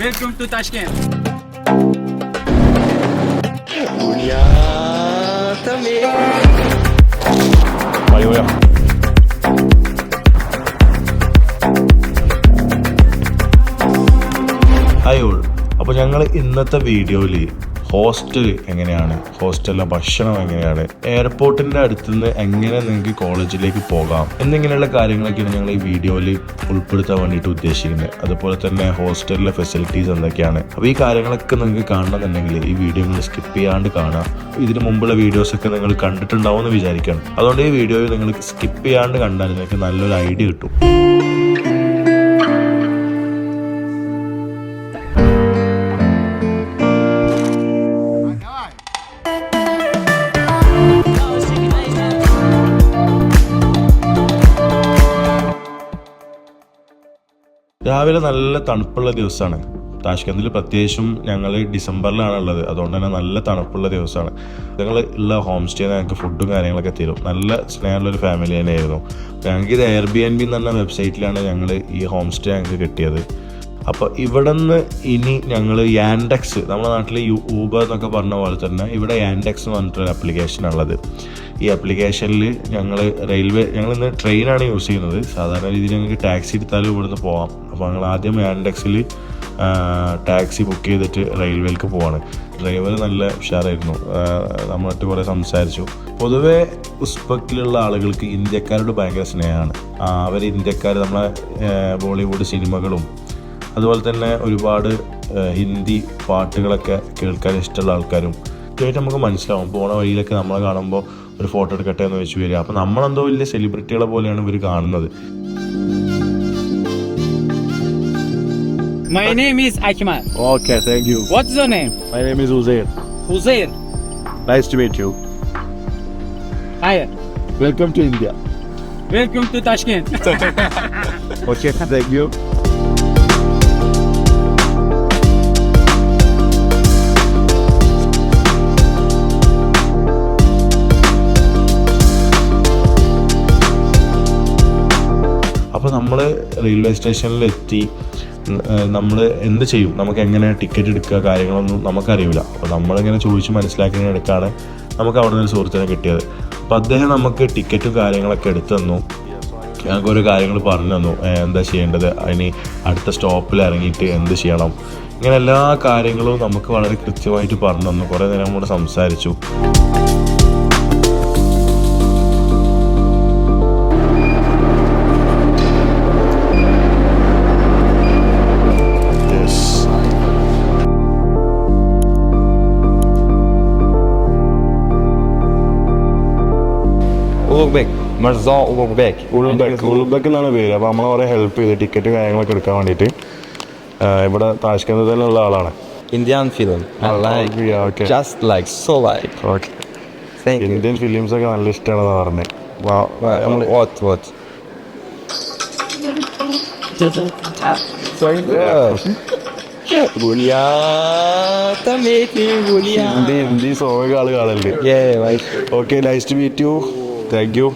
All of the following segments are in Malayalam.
Welcome to Tashkent. Mayuram hi അപ്പോൾ ഞങ്ങൾ ഇന്നത്തെ വീഡിയോയിൽ ഹോസ്റ്റൽ എങ്ങനെയാണ്? ഹോസ്റ്റലിലെ ഭക്ഷണം എങ്ങനെയാണ്? എയർപോർട്ടിന്റെ അടുത്തുനിന്ന് എങ്ങനെ നിങ്ങൾക്ക് കോളേജിലേക്ക് പോകാം? എന്നിങ്ങനെയുള്ള കാര്യങ്ങളൊക്കെയാണ് ഞങ്ങൾ ഈ വീഡിയോയിൽ ഉൾപ്പെടുത്താൻ വേണ്ടിയിട്ട് ഉദ്ദേശിക്കുന്നത്. അതുപോലെ തന്നെ ഹോസ്റ്റലിലെ ഫെസിലിറ്റീസ് എന്തൊക്കെയാണ്? അപ്പോൾ ഈ കാര്യങ്ങളൊക്കെ നിങ്ങൾക്ക് കാണണമെന്നുണ്ടെങ്കിൽ ഈ വീഡിയോ നിങ്ങൾ സ്കിപ്പ് ചെയ്യാണ്ട് കാണാം ഇതിന് മുമ്പുള്ള വീഡിയോസ് ഒക്കെ നിങ്ങൾ കണ്ടിട്ടുണ്ടാവും എന്ന് വിചാരിക്കണം. അതുകൊണ്ട് ഈ വീഡിയോ നിങ്ങൾ സ്കിപ്പ് ചെയ്യാണ്ട് കണ്ടാൽ നിങ്ങൾക്ക് നല്ലൊരു ഐഡിയ കിട്ടും. രാവിലെ നല്ല തണുപ്പുള്ള ദിവസമാണ് താഷ്കന്തിൽ പ്രത്യേകിച്ചും ഞങ്ങൾ ഡിസംബറിലാണ് ഉള്ളത് അതുകൊണ്ട് തന്നെ നല്ല തണുപ്പുള്ള ദിവസമാണ് ഞങ്ങൾ ഉള്ള ഹോം സ്റ്റേ ഞങ്ങൾക്ക് ഫുഡും കാര്യങ്ങളൊക്കെ തരും. നല്ല സ്നേഹമുള്ള ഒരു ഫാമിലി തന്നെയായിരുന്നു ഞങ്ങൾക്ക് ഇത് എയർ ബി എൻ ബി എന്ന് പറഞ്ഞ വെബ്സൈറ്റിലാണ് ഞങ്ങൾ ഈ ഹോം സ്റ്റേ ഞങ്ങൾക്ക് കിട്ടിയത്. അപ്പോൾ ഇവിടെ നിന്ന് ഇനി ഞങ്ങൾ യാൻഡെക്സ് നമ്മുടെ നാട്ടിൽ ഊബർ എന്നൊക്കെ പറഞ്ഞ പോലെ തന്നെ ഇവിടെ യാൻഡെക്സ് എന്ന് പറഞ്ഞിട്ടൊരു ആപ്ലിക്കേഷൻ ഉള്ളത് ഈ ആപ്ലിക്കേഷനിൽ ഞങ്ങൾ റെയിൽവേ ഞങ്ങൾ ഇന്ന് ട്രെയിനാണ് യൂസ് ചെയ്യുന്നത്. സാധാരണ രീതിയിൽ ഞങ്ങൾക്ക് ടാക്സി എടുത്താലും ഇവിടുന്ന് പോവാം. അപ്പോൾ ഞങ്ങൾ ആദ്യം ആൻഡെക്സിൽ ടാക്സി ബുക്ക് ചെയ്തിട്ട് റെയിൽവേക്ക് പോവാണ്. ഡ്രൈവർ നല്ല ഉഷാറായിരുന്നു. നമ്മളിട്ട് കുറേ സംസാരിച്ചു. പൊതുവേ ഉസ്ബക്കിലുള്ള ആളുകൾക്ക് ഇന്ത്യക്കാരോട് ഭയങ്കര സ്നേഹമാണ്. അവർ ഇന്ത്യക്കാർ നമ്മളെ ബോളിവുഡ് സിനിമകളും അതുപോലെ തന്നെ ഒരുപാട് ഹിന്ദി പാട്ടുകളൊക്കെ കേൾക്കാൻ ഇഷ്ടമുള്ള ആൾക്കാരും കൃത്യമായിട്ട് നമുക്ക് മനസ്സിലാവും. പോണ വഴിയിലൊക്കെ നമ്മളെ കാണുമ്പോൾ ഒരു ഫോട്ടോ എടുക്കട്ടെ എന്ന് വെച്ച് വരിക. അപ്പോൾ നമ്മളെന്തോ വലിയ സെലിബ്രിറ്റികളെ പോലെയാണ് ഇവർ കാണുന്നത്. My name is Akmal. Okay, thank you. What's your name? My name is Uzair. Uzair. Nice to meet you. Hi. Welcome to India. Welcome to Tashkent. Okay, thank you. അപ്പോൾ നമ്മൾ റെയിൽവേ സ്റ്റേഷനിൽ എത്തി നമ്മൾ എന്ത് ചെയ്യും? നമുക്ക് എങ്ങനെ ടിക്കറ്റ് എടുക്കുക കാര്യങ്ങളൊന്നും നമുക്കറിയില്ല അപ്പോൾ നമ്മളിങ്ങനെ ചോദിച്ച് മനസ്സിലാക്കി എടുക്കാണ് നമുക്ക് അവിടെ നിന്ന് സുഹൃത്തിനെ കിട്ടിയത്. അപ്പോൾ അദ്ദേഹം നമുക്ക് ടിക്കറ്റും കാര്യങ്ങളൊക്കെ എടുത്തു തന്നു. ഞങ്ങൾക്ക് ഓരോ കാര്യങ്ങൾ പറഞ്ഞു തന്നു. എന്താ ചെയ്യേണ്ടത്? അതിന് അടുത്ത സ്റ്റോപ്പിൽ ഇറങ്ങിയിട്ട് എന്ത് ചെയ്യണം? ഇങ്ങനെ എല്ലാ കാര്യങ്ങളും നമുക്ക് വളരെ കൃത്യമായിട്ട് പറഞ്ഞു തന്നു. കുറേ നേരം കൂടെ സംസാരിച്ചു. Ulug'bek, മർസോ Ulug'bek. ഉളുബെക്ക് ഉളുബെക്ക് എന്നാണ് പേര്. അപ്പോൾ നമ്മളെ കുറേ ഹെൽപ്പ് ചെയ്ത് ടിക്കറ്റ് കാര്യങ്ങളൊക്കെ എടുക്കാൻ വേണ്ടിയിട്ട്. ഇവിടെ താഷ്കന്ത് തന്നെ ഉള്ള ആളാണ് Indian film just like so like. Okay Indian films ഒക്കെ നല്ല ഇഷ്ടമാണെന്ന് പറഞ്ഞത് watch watch. Okay nice to meet you thank you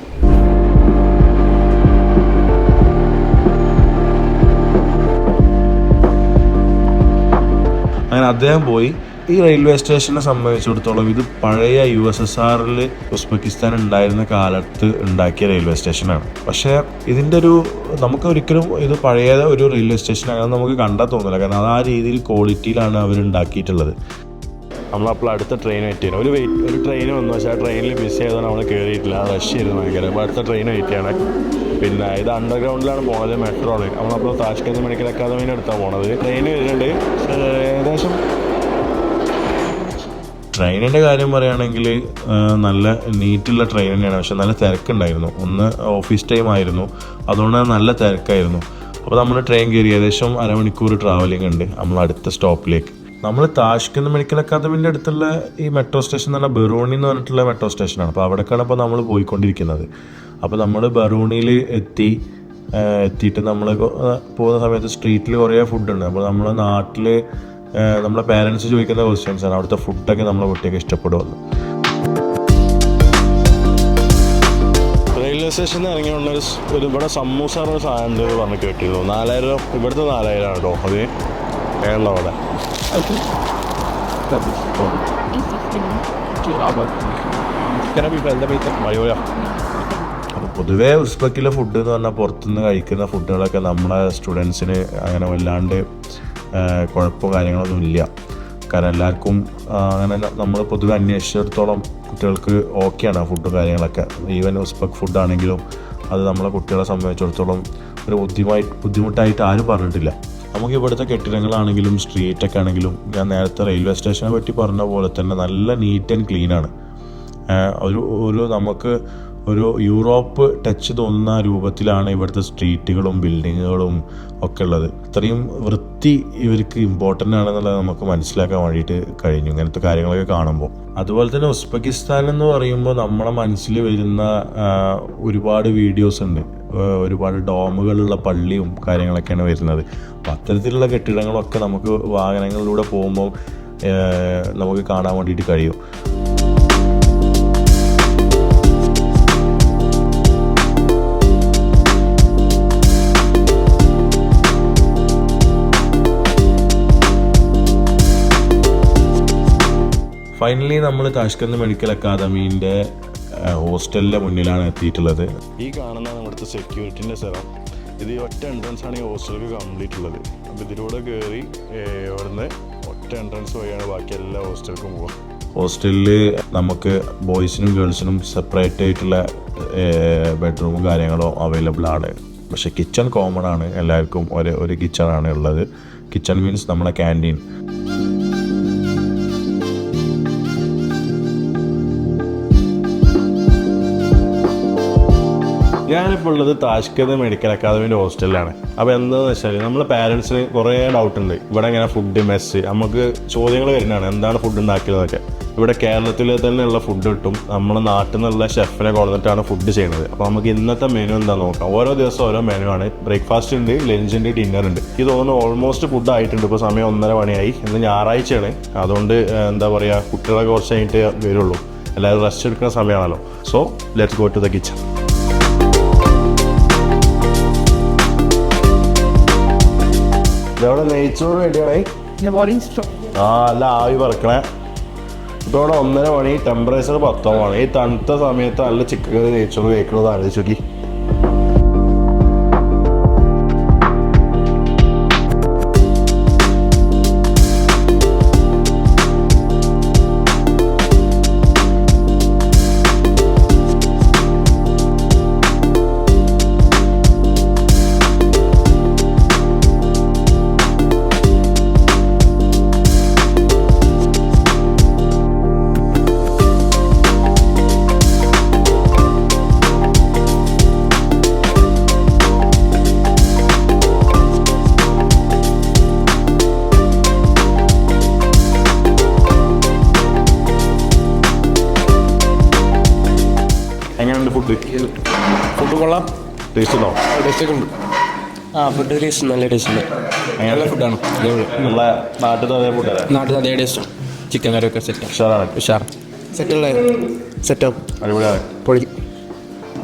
അങ്ങനെ അദ്ദേഹം പോയി. ഈ റെയിൽവേ സ്റ്റേഷനെ സംബന്ധിച്ചിടത്തോളം ഇത് പഴയ യു എസ് എസ് ആറിൽ ഉസ്ബെക്കിസ്ഥാൻ ഉണ്ടായിരുന്ന കാലത്ത് ഉണ്ടാക്കിയ റെയിൽവേ സ്റ്റേഷനാണ്. പക്ഷേ ഇതിന്റെ ഒരു നമുക്ക് ഒരിക്കലും ഇത് പഴയ ഒരു റെയിൽവേ സ്റ്റേഷൻ അങ്ങനെ നമുക്ക് കണ്ടാൽ തോന്നില്ല കാരണം അത് ആ രീതിയിൽ ക്വാളിറ്റിയിലാണ് അവർ ഉണ്ടാക്കിയിട്ടുള്ളത്. നമ്മളപ്പോൾ അടുത്ത ട്രെയിൻ വെയിറ്റ് ചെയ്യണം ഒരു വെയിറ്റ് ഒരു ട്രെയിൻ വന്നു. പക്ഷേ ആ ട്രെയിനിൽ മിസ് ചെയ്തതാണ് നമ്മൾ കയറിയിട്ടില്ല റഷ് ചെയ്തു ഭയങ്കര. അപ്പോൾ അടുത്ത ട്രെയിൻ വെയിറ്റ് ചെയ്യണം. പിന്നെ ഇത് അണ്ടർഗ്രൗണ്ടിലാണ് പോണത് ട്രെയിൻ നമ്മളപ്പോൾ താഷ്കന്ദ് മെഡിക്കൽ അക്കാദമീന്റെ അടുത്താണ് പോണത്. ട്രെയിൻ വരുന്നുണ്ട്. ഏകദേശം ട്രെയിനിന്റെ കാര്യം പറയുകയാണെങ്കിൽ നല്ല നീറ്റുള്ള ട്രെയിൻ തന്നെയാണ്. പക്ഷെ നല്ല തിരക്കുണ്ടായിരുന്നു. ഒന്ന് ഓഫീസ് ടൈം ആയിരുന്നു. അതുകൊണ്ട് നല്ല തിരക്കായിരുന്നു. അപ്പോൾ നമ്മൾ ട്രെയിൻ കയറി ഏകദേശം അരമണിക്കൂർ ട്രാവലിംഗ് ഉണ്ട്. നമ്മൾ അടുത്ത സ്റ്റോപ്പിലേക്ക് നമ്മൾ താഷ്കന്ത് മെഡിക്കൽ അക്കാദമിന്റെ അടുത്തുള്ള ഈ മെട്രോ സ്റ്റേഷൻ എന്ന് പറഞ്ഞാൽ ബെറൂണി എന്ന് പറഞ്ഞിട്ടുള്ള മെട്രോ സ്റ്റേഷനാണ്. അപ്പോൾ അവിടേക്കാണ് ഇപ്പോൾ നമ്മൾ പോയിക്കൊണ്ടിരിക്കുന്നത്. അപ്പോൾ നമ്മൾ ബറൂണിയിൽ എത്തി എത്തിയിട്ട് നമ്മൾ പോകുന്ന സമയത്ത് സ്ട്രീറ്റിൽ കുറേ ഫുഡുണ്ട് അപ്പോൾ നമ്മൾ നാട്ടിൽ നമ്മളെ പാരൻസ് ചോദിക്കുന്ന ക്വസ്റ്റ്യൻസ് ആണ്. അവിടുത്തെ ഫുഡൊക്കെ നമ്മളെ കുട്ടിയൊക്കെ ഇഷ്ടപ്പെടുമെന്ന് റെയിൽവേ സ്റ്റേഷനിൽ ഇറങ്ങിയുള്ള ഒരു ഇവിടെ സമൂസ പറഞ്ഞ സാധനം ഉണ്ട് പറഞ്ഞ് കേട്ടിരുന്നു. നാലായിരം ഇവിടുത്തെ നാലായിരം ആണ്? കേട്ടോ അത് മേളിൽ അവിടെ മഴയോയാ അപ്പോൾ പൊതുവേ ഉസ്ബക്കിലെ ഫുഡ് എന്ന് പറഞ്ഞാൽ പുറത്തുനിന്ന് കഴിക്കുന്ന ഫുഡുകളൊക്കെ നമ്മുടെ സ്റ്റുഡൻസിന് അങ്ങനെ വല്ലാണ്ട് കുഴപ്പമോ കാര്യങ്ങളൊന്നും ഇല്ല. കാരണം എല്ലാവർക്കും അങ്ങനെ നമ്മൾ പൊതുവെ അന്വേഷിച്ചിടത്തോളം കുട്ടികൾക്ക് ഓക്കെയാണ് ആ ഫുഡും കാര്യങ്ങളൊക്കെ. ഈവൻ ഉസ്ബക്ക് ഫുഡാണെങ്കിലും അത് നമ്മളെ കുട്ടികളെ സംബന്ധിച്ചിടത്തോളം ഒരു ബുദ്ധിമായി ബുദ്ധിമുട്ടായിട്ട് ആരും പറഞ്ഞിട്ടില്ല. നമുക്ക് ഇവിടുത്തെ കെട്ടിടങ്ങളാണെങ്കിലും സ്ട്രീറ്റൊക്കെ ആണെങ്കിലും ഞാൻ നേരത്തെ റെയിൽവേ സ്റ്റേഷനെ പറ്റി പറഞ്ഞ പോലെ തന്നെ നല്ല നീറ്റ് ആൻഡ് ആഹ് ഒരു ഒരു നമുക്ക് ഒരു യൂറോപ്പ് ടച്ച് തോന്നുന്ന രൂപത്തിലാണ് ഇവിടുത്തെ സ്ട്രീറ്റുകളും ബിൽഡിങ്ങുകളും ഒക്കെ ഉള്ളത്. ഇത്രയും വൃത്തി ഇവർക്ക് ഇമ്പോർട്ടന്റ് ആണെന്നുള്ളത് നമുക്ക് മനസ്സിലാക്കാൻ വേണ്ടിയിട്ട് കഴിഞ്ഞു ഇങ്ങനത്തെ കാര്യങ്ങളൊക്കെ കാണുമ്പോൾ. അതുപോലെ തന്നെ ഉസ്ബെക്കിസ്ഥാൻ എന്ന് പറയുമ്പോൾ നമ്മുടെ മനസ്സിൽ വരുന്ന ഒരുപാട് വീഡിയോസ് ഉണ്ട്. ഒരുപാട് ഡോമുകളുള്ള പള്ളിയും കാര്യങ്ങളൊക്കെയാണ് വരുന്നത്. അപ്പം അത്തരത്തിലുള്ള കെട്ടിടങ്ങളൊക്കെ നമുക്ക് വാഹനങ്ങളിലൂടെ പോകുമ്പോൾ നമുക്ക് കാണാൻ വേണ്ടിയിട്ട് കഴിയും. ഫൈനലി നമ്മൾ താഷ്കന്ദ് മെഡിക്കൽ അക്കാദമീന്റെ ഹോസ്റ്റലിന്റെ മുന്നിലാണ് എത്തിയിട്ടുള്ളത്. ഈ കാണുന്ന നമ്മുടെ സെക്യൂരിറ്റിന്റെ സ്ഥലം. ഇത് ഈ ഒറ്റ എൻട്രൻസ് ആണ് ഈ ഹോസ്റ്റലൊക്കെ കംപ്ലീറ്റ് ഉള്ളത്. അപ്പോൾ ഇതിലൂടെ കയറി ഇവിടുന്ന് ഒറ്റ എൻട്രൻസ് വഴിയാണ് ബാക്കി എല്ലാ ഹോസ്റ്റലിലേക്കും പോകുക ഹോസ്റ്റലിൽ നമുക്ക് ബോയ്സിനും ഗേൾസിനും സെപ്പറേറ്റ് ആയിട്ടുള്ള ബെഡ്റൂമും കാര്യങ്ങളോ അവൈലബിൾ ആണ്. പക്ഷേ കിച്ചൺ കോമൺ ആണ്. എല്ലാവർക്കും ഒരേ ഒരു കിച്ചൺ ആണ് ഉള്ളത്. കിച്ചൺ മീൻസ് നമ്മുടെ ക്യാന്റീൻ ഞാനിപ്പോൾ ഉള്ളത് താഷ്കന്ദ് മെഡിക്കൽ അക്കാദമിന്റെ ഹോസ്റ്റലിലാണ്. അപ്പോൾ എന്താണെന്ന് വെച്ചാൽ നമ്മളെ പാരൻസിന് കുറേ ഡൗട്ട് ഉണ്ട്. ഇവിടെ എങ്ങനെ ഫുഡ് മെസ്സ് നമുക്ക് ചോദ്യങ്ങൾ വരുന്നതാണ്. എന്താണ് ഫുഡ് ഉണ്ടാക്കിയതെന്നൊക്കെ. ഇവിടെ കേരളത്തിൽ തന്നെയുള്ള ഫുഡ് കിട്ടും. നമ്മുടെ നാട്ടിൽ നിന്നുള്ള ഷെഫിനെ കൊണ്ടിട്ടാണ് ഫുഡ് ചെയ്യുന്നത് അപ്പോൾ നമുക്ക് ഇന്നത്തെ മെനു എന്താ നോക്കാം. ഓരോ ദിവസം ഓരോ മെനു ആണ്. ബ്രേക്ക്ഫാസ്റ്റ് ഉണ്ട് ലഞ്ച് ഉണ്ട് ഡിന്നർ ഉണ്ട്. ഇത് തോന്നുന്നു ഓൾമോസ്റ്റ് ഫുഡ് ആയിട്ടുണ്ട്. ഇപ്പോൾ സമയം ഒന്നര മണിയായി. ഇന്ന് ഞായറാഴ്ചയാണ്. അതുകൊണ്ട് എന്താ പറയുക കുട്ടികളൊക്കെ കുറച്ച് കഴിഞ്ഞിട്ട് വരുള്ളൂ. എല്ലാവരും റെസ്റ്റ് എടുക്കുന്ന സമയമാണല്ലോ. So let's go to the kitchen ഇതവിടെ നെയ്ച്ചോറ് വേണ്ടിയാണ് ആ അല്ല ആവി പറക്കണേ. ഇപ്പൊ ഇവിടെ ഒന്നര മണി ടെമ്പറേച്ചർ പത്തോമാണ് ഈ തണുത്ത സമയത്ത് നല്ല ചിക്കൻ കറി നെയ്ച്ചോറ് കഴിക്കണത് ആലോചിച്ച് നോക്കി. ഫുഡ് കൊള്ളാം. ടേസ്റ്റ് ഉണ്ടോ? ടേസ്റ്റ് ഉണ്ട്. ആ ഫുഡ് ടേസ്റ്റ് നല്ല ടേസ്റ്റ് ഉണ്ട്. നല്ല ഫുഡാണ് നമ്മളെ നാട്ടിലത്തെ അതേ ഫുഡ് നാട്ടിൽ അതേ ടേസ്റ്റ് ചിക്കൻ കറിയൊക്കെ സെറ്റ് ഉഷാറാണ്. ഉഷാർ. സെറ്റല്ലേ സെറ്റാവും അടിപൊളിയാണ്. പൊളി.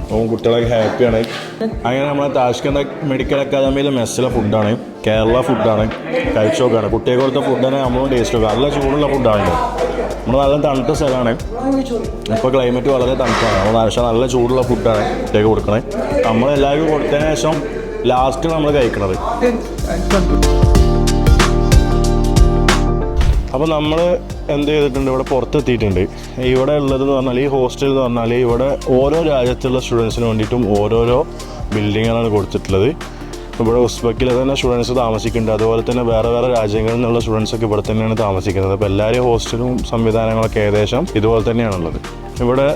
അപ്പം കുട്ടികളൊക്കെ ഹാപ്പിയാണ് അങ്ങനെ നമ്മളെ താഷ്കന്ത മെഡിക്കൽ അക്കാദമിയിലെ മെസ്സിലെ ഫുഡാണ് കേരള ഫുഡാണ് കഴിച്ചു നോക്കുകയാണ് കുട്ടികൾക്ക് കൊടുത്ത ഫുഡ് തന്നെ നമ്മളും ടേസ്റ്റ് നോക്കുക നല്ല ചൂടുള്ള ഫുഡാണ് നമ്മൾ നല്ല തണുത്ത സ്ഥലമാണ്. ഇപ്പോൾ ക്ലൈമറ്റ് വളരെ തണുപ്പാണ്. നമ്മൾ പക്ഷേ നല്ല ചൂടുള്ള ഫുഡാണ് ഇതൊക്കെ കൊടുക്കണേ. നമ്മളെല്ലാവർക്കും കൊടുത്തതിന് ശേഷം ലാസ്റ്റ് നമ്മൾ കഴിക്കണത്. അപ്പോൾ നമ്മൾ എന്ത് ചെയ്തിട്ടുണ്ട്? ഇവിടെ പുറത്തെത്തിയിട്ടുണ്ട്. ഇവിടെ ഉള്ളതെന്ന് പറഞ്ഞാൽ ഈ ഹോസ്റ്റൽ എന്ന് പറഞ്ഞാൽ ഇവിടെ ഓരോ രാജ്യത്തുള്ള സ്റ്റുഡൻസിന് വേണ്ടിയിട്ടും ഓരോരോ ബിൽഡിങ്ങുകളാണ് കൊടുത്തിട്ടുള്ളത്. ഇവിടെ ഉസ്ബക്കിലെ തന്നെ സ്റ്റുഡൻസ് താമസിക്കുന്നുണ്ട്. അതുപോലെ തന്നെ വേറെ വേറെ രാജ്യങ്ങളിൽ നിന്നുള്ള സ്റ്റുഡൻസ് ഒക്കെ ഇവിടെ തന്നെയാണ് താമസിക്കുന്നത്. അപ്പോൾ എല്ലാവരും ഹോസ്റ്റലും സംവിധാനങ്ങളൊക്കെ ഏകദേശം ഇതുപോലെ തന്നെയാണുള്ളത്. ഇവിടെ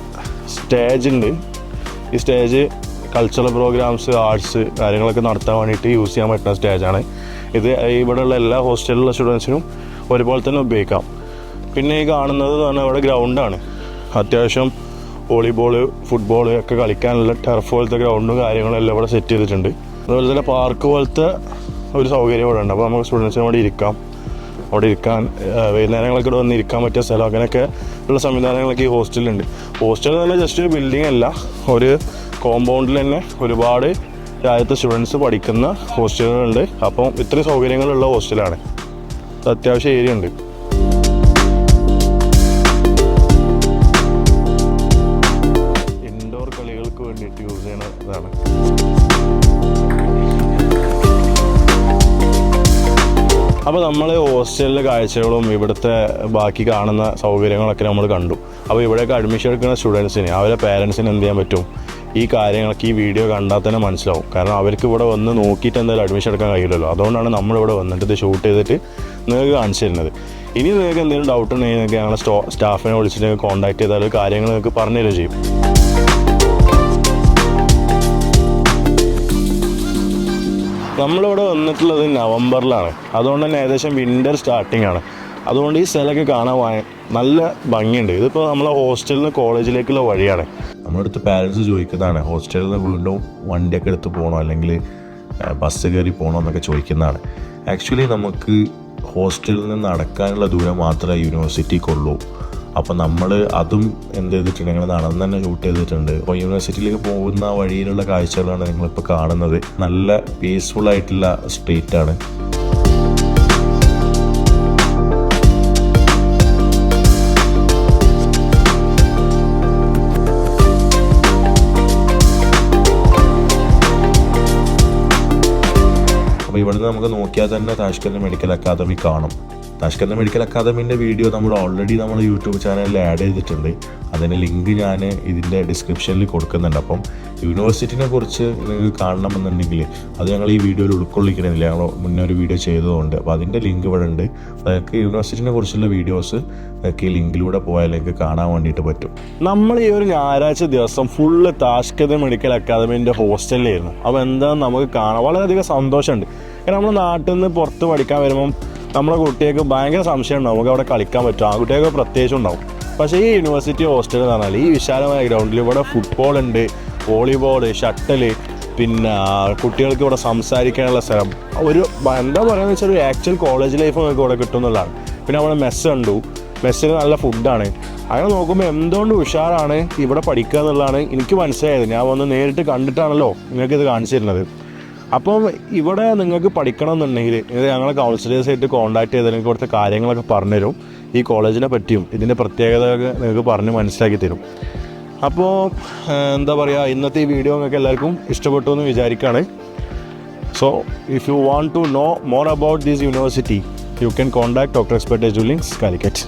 സ്റ്റേജ് ഉണ്ട്. ഈ സ്റ്റേജ് കൾച്ചറൽ പ്രോഗ്രാംസ് ആർട്സ് കാര്യങ്ങളൊക്കെ നടത്താൻ വേണ്ടിയിട്ട് യൂസ് ചെയ്യാൻ പറ്റുന്ന സ്റ്റേജാണ് ഇത് ഇവിടെയുള്ള എല്ലാ ഹോസ്റ്റലിലുള്ള സ്റ്റുഡൻസിനും ഒരുപോലെ തന്നെ ഉപയോഗിക്കാം. പിന്നെ ഈ കാണുന്നത് പറഞ്ഞാൽ ഇവിടെ ഗ്രൗണ്ടാണ് അത്യാവശ്യം വോളിബോൾ ഫുട്ബോൾ ഒക്കെ കളിക്കാനുള്ള ടെർഫ് പോലത്തെ ഗ്രൗണ്ടും കാര്യങ്ങളും എല്ലാം ഇവിടെ സെറ്റ് ചെയ്തിട്ടുണ്ട്. അതുപോലെ തന്നെ പാർക്ക് പോലത്തെ ഒരു സൗകര്യം ഇവിടെ ഉണ്ട്. അപ്പോൾ നമുക്ക് സ്റ്റുഡൻസിന് അവിടെ ഇരിക്കാം. അവിടെ ഇരിക്കാൻ വൈകുന്നേരങ്ങളൊക്കെ ഇവിടെ വന്ന് ഇരിക്കാൻ പറ്റിയ സ്ഥലം. അങ്ങനെയൊക്കെ ഉള്ള സംവിധാനങ്ങളൊക്കെ ഈ ഹോസ്റ്റലിലുണ്ട് ഹോസ്റ്റൽ തന്നെ ജസ്റ്റ് ഒരു ബിൽഡിംഗ് അല്ല. ഒരു കോമ്പൗണ്ടിൽ തന്നെ ഒരുപാട് രാജ്യത്തെ സ്റ്റുഡൻസ് പഠിക്കുന്ന ഹോസ്റ്റലുകളുണ്ട് അപ്പം ഇത്രയും സൗകര്യങ്ങളുള്ള ഹോസ്റ്റലാണ് അത്യാവശ്യം ഏരിയ ഉണ്ട്. യൂസ് ചെയ്യുന്നതാണ് അപ്പോൾ നമ്മൾ ഹോസ്റ്റലിലെ കാഴ്ചകളും ഇവിടുത്തെ ബാക്കി കാണുന്ന സൗകര്യങ്ങളൊക്കെ നമ്മൾ കണ്ടു. അപ്പോൾ ഇവിടെയൊക്കെ അഡ്മിഷൻ എടുക്കുന്ന സ്റ്റുഡൻസിന് അവരെ പേരൻസിന് എന്ത് ചെയ്യാൻ പറ്റും? ഈ കാര്യങ്ങളൊക്കെ ഈ വീഡിയോ കണ്ടാൽ തന്നെ മനസ്സിലാവും. കാരണം അവർക്ക് ഇവിടെ വന്ന് നോക്കിയിട്ട് എന്തായാലും അഡ്മിഷൻ എടുക്കാൻ കഴിയില്ലല്ലോ. അതുകൊണ്ടാണ് നമ്മളിവിടെ വന്നിട്ട് ഇത് ഷൂട്ട് ചെയ്തിട്ട് നിങ്ങൾക്ക് കാണിച്ചു തരുന്നത്. ഇനി നിങ്ങൾക്ക് എന്തെങ്കിലും ഡൗട്ട് ഉണ്ടെങ്കിൽ നിങ്ങൾക്ക് ഞങ്ങളെ സ്റ്റോ സ്റ്റാഫിനെ വിളിച്ചിട്ട് കോൺടാക്ട് ചെയ്താൽ കാര്യങ്ങൾ നിങ്ങൾക്ക് പറഞ്ഞു തരുകയും ചെയ്യും. നമ്മളിവിടെ വന്നിട്ടുള്ളത് നവംബറിലാണ്. അതുകൊണ്ട് തന്നെ ഏകദേശം വിന്റർ സ്റ്റാർട്ടിംഗ് ആണ്. അതുകൊണ്ട് ഈ സ്ഥലമൊക്കെ കാണാൻ നല്ല ഭംഗിയുണ്ട്. ഇതിപ്പോൾ നമ്മളെ ഹോസ്റ്റലിൽ നിന്ന് കോളേജിലേക്കുള്ള വഴിയാണ്. നമ്മളടുത്ത് പാരൻസ് ചോദിക്കുന്നതാണ്. ഹോസ്റ്റലിൽ നിന്ന് വീണ്ടും വണ്ടിയൊക്കെ എടുത്ത് പോകണോ അല്ലെങ്കിൽ ബസ് കയറി പോകണോ എന്നൊക്കെ ചോദിക്കുന്നതാണ്. ആക്ച്വലി നമുക്ക് ഹോസ്റ്റലിൽ നിന്ന് നടക്കാനുള്ള ദൂരം മാത്രമേ യൂണിവേഴ്സിറ്റിക്കുള്ളൂ അപ്പോൾ നമ്മൾ അതും എന്ത് ചെയ്തിട്ടുണ്ട് ഞങ്ങൾ നടന്ന് തന്നെ ഷൂട്ട് ചെയ്തിട്ടുണ്ട്. അപ്പോൾ യൂണിവേഴ്സിറ്റിയിലേക്ക് പോകുന്ന വഴിയിലുള്ള കാഴ്ചകളാണ് നിങ്ങളിപ്പോൾ കാണുന്നത്. നല്ല പീസ്ഫുൾ ആയിട്ടുള്ള സ്ട്രീറ്റ് ആണ്. അപ്പോൾ ഇവിടുന്ന് നമുക്ക് നോക്കിയാൽ തന്നെ താഷ്കന്റ് മെഡിക്കൽ അക്കാദമി കാണും. താഷ്കന്റ് മെഡിക്കൽ അക്കാദമിന്റെ വീഡിയോ നമ്മൾ ഓൾറെഡി നമ്മൾ യൂട്യൂബ് ചാനലിൽ ആഡ് ചെയ്തിട്ടുണ്ട്. അതിന്റെ ലിങ്ക് ഞാൻ ഇതിന്റെ ഡിസ്ക്രിപ്ഷനിൽ കൊടുക്കുന്നുണ്ട്. അപ്പം യൂണിവേഴ്സിറ്റിനെ കുറിച്ച് നിങ്ങൾക്ക് കാണണമെന്നുണ്ടെങ്കിൽ അത് ഞങ്ങൾ ഈ വീഡിയോയിൽ ഉൾക്കൊള്ളിക്കണമെന്നില്ല. ഞങ്ങൾ മുന്നേ ഒരു വീഡിയോ ചെയ്തതുകൊണ്ട്. അപ്പോൾ അതിന്റെ ലിങ്ക് ഇവിടെ ഉണ്ട്. അതൊക്കെ യൂണിവേഴ്സിറ്റിനെ കുറിച്ചുള്ള വീഡിയോസ് ഒക്കെ ലിങ്കിലൂടെ നിങ്ങൾക്ക് കാണാൻ വേണ്ടിയിട്ട് പറ്റും. നമ്മൾ ഈ ഒരു ഞായറാഴ്ച ദിവസം ഫുള്ള് താഷ്കത് മെഡിക്കൽ അക്കാദമിന്റെ ഹോസ്റ്റലിലായിരുന്നു അപ്പോൾ എന്താ നമുക്ക് കാണാം വളരെയധികം സന്തോഷമുണ്ട്. കാരണം നമ്മൾ നാട്ടിൽ നിന്ന് പുറത്ത് പഠിക്കാൻ വരുമ്പം നമ്മളെ കുട്ടികൾക്ക് ഭയങ്കര സംശയം ഉണ്ടാവും. നമുക്ക് അവിടെ കളിക്കാൻ പറ്റും. ആ കുട്ടികൾക്ക് പ്രത്യേകിച്ച് ഉണ്ടാവും. പക്ഷേ ഈ യൂണിവേഴ്സിറ്റി ഹോസ്റ്റൽ എന്ന് പറഞ്ഞാൽ ഈ വിശാലമായ ഗ്രൗണ്ടിൽ ഇവിടെ ഫുട്ബോൾ ഉണ്ട് വോളിബോൾ ഷട്ടിൽ പിന്നെ കുട്ടികൾക്ക് ഇവിടെ സംസാരിക്കാനുള്ള സ്ഥലം. ഒരു എന്താ പറയുക വെച്ചാൽ ഒരു ആക്ച്വൽ കോളേജ് ലൈഫ് നമുക്ക് ഇവിടെ കിട്ടും എന്നുള്ളതാണ്. പിന്നെ അവിടെ മെസ്സ് കണ്ടു. മെസ്സിൽ നല്ല ഫുഡാണ് അങ്ങനെ നോക്കുമ്പോൾ എന്തുകൊണ്ട് ഉഷാറാണ് ഇവിടെ പഠിക്കുക എന്നുള്ളതാണ് എനിക്ക് മനസ്സിലായത്. ഞാൻ വന്ന് നേരിട്ട് കണ്ടിട്ടാണല്ലോ നിങ്ങൾക്കിത് കാണിച്ചിരുന്നത് അപ്പം ഇവിടെ നിങ്ങൾക്ക് പഠിക്കണം എന്നുണ്ടെങ്കിൽ ഞങ്ങളെ കൗൺസിലേഴ്സായിട്ട് കോൺടാക്ട് ചെയ്ത് നിങ്ങൾക്ക് കുറച്ച് കാര്യങ്ങളൊക്കെ പറഞ്ഞുതരും. ഈ കോളേജിനെ പറ്റിയും ഇതിന്റെ പ്രത്യേകതയൊക്കെ നിങ്ങൾക്ക് പറഞ്ഞ് മനസ്സിലാക്കി തരും. അപ്പോൾ എന്താ പറയുക ഇന്നത്തെ ഈ വീഡിയോ നിങ്ങൾക്ക് എല്ലാവർക്കും ഇഷ്ടപ്പെട്ടു എന്ന് വിചാരിക്കുകയാണ് so if you want to know more about these university you can contact doctor expert ജൂലിങ്സ് Calicut